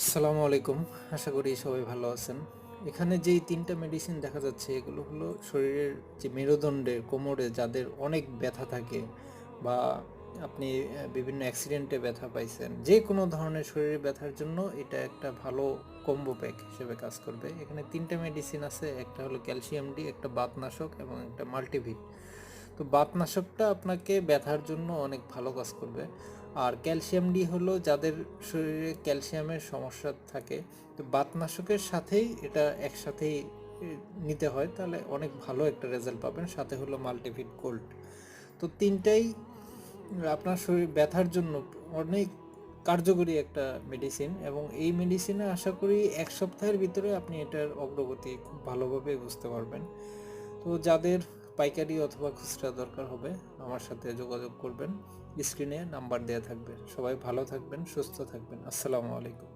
আসসালামু আলাইকুম। আশা করি সবাই ভালো আছেন। এখানে যেই তিনটা মেডিসিন দেখা যাচ্ছে, এগুলো হলো শরীরের যে মেরুদণ্ডে, কোমরে যাদের অনেক ব্যথা থাকে বা আপনি বিভিন্ন অ্যাক্সিডেন্টে ব্যথা পাইছেন যে কোনো ধরনের শরীরে ব্যথার জন্য এটা একটা ভালো কম্বো প্যাক হিসেবে কাজ করবে। এখানে তিনটা মেডিসিন আছে, একটা হলো ক্যালসিয়াম ডি একটা বাতনাশক এবং একটা মাল্টিভিট তো বাতনাশকটা আপনাকে ব্যথার জন্য অনেক ভালো কাজ করবে। আর ক্যালসিয়াম ডি হলো যাদের শরীরে ক্যালসিয়ামের সমস্যা থাকে, তো বাতনাশকের সাথেই এটা একসাথেই নিতে হয়, তাহলে অনেক ভালো একটা রেজাল্ট পাবেন। সাথে হলো মাল্টিভিট গোল্ড। তো তিনটাই, আপনার শরীর, ব্যথার জন্য অনেক কার্যকরী একটা মেডিসিন এবং এই মেডিসিনে আশা করি এক সপ্তাহের ভিতরে আপনি এটার অগ্রগতি খুব ভালোভাবে বুঝতে পারবেন। তো যাদের পাইকারি অথবা খুচরা দরকার হবে, আমার সাথে যোগাযোগ করবেন। স্ক্রিনে নাম্বার দেওয়া থাকবে। সবাই ভালো থাকবেন, সুস্থ থাকবেন। আসসালামু আলাইকুম।